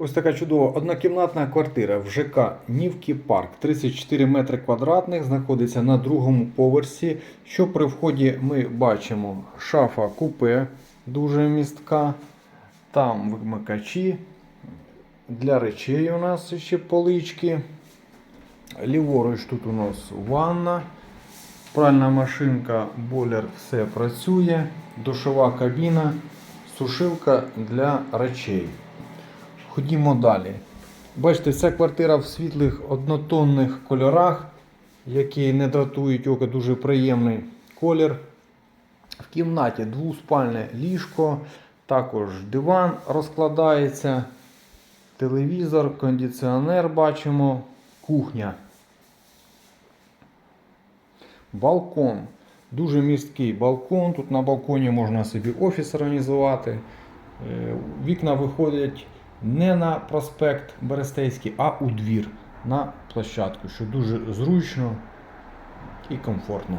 Ось така чудова однокімнатна квартира в ЖК Нівки Парк. 34 метри квадратних, знаходиться на другому поверсі. Що при вході ми бачимо? Шафа купе, дуже містка. Там вимикачі. Для речей у нас ще полички. Ліворуч тут у нас ванна. Пральна машинка, бойлер, все працює. Душова кабіна, сушилка для речей. Ходімо далі. Бачите, ця квартира в світлих однотонних кольорах, які не дратують око, дуже приємний колір. В кімнаті двоспальне ліжко, також диван розкладається, телевізор, кондиціонер бачимо, кухня. Балкон. Дуже місткий балкон. Тут на балконі можна собі офіс організувати. Е, Вікна виходять не на проспект Берестейський, а у двір на площадку, що дуже зручно і комфортно.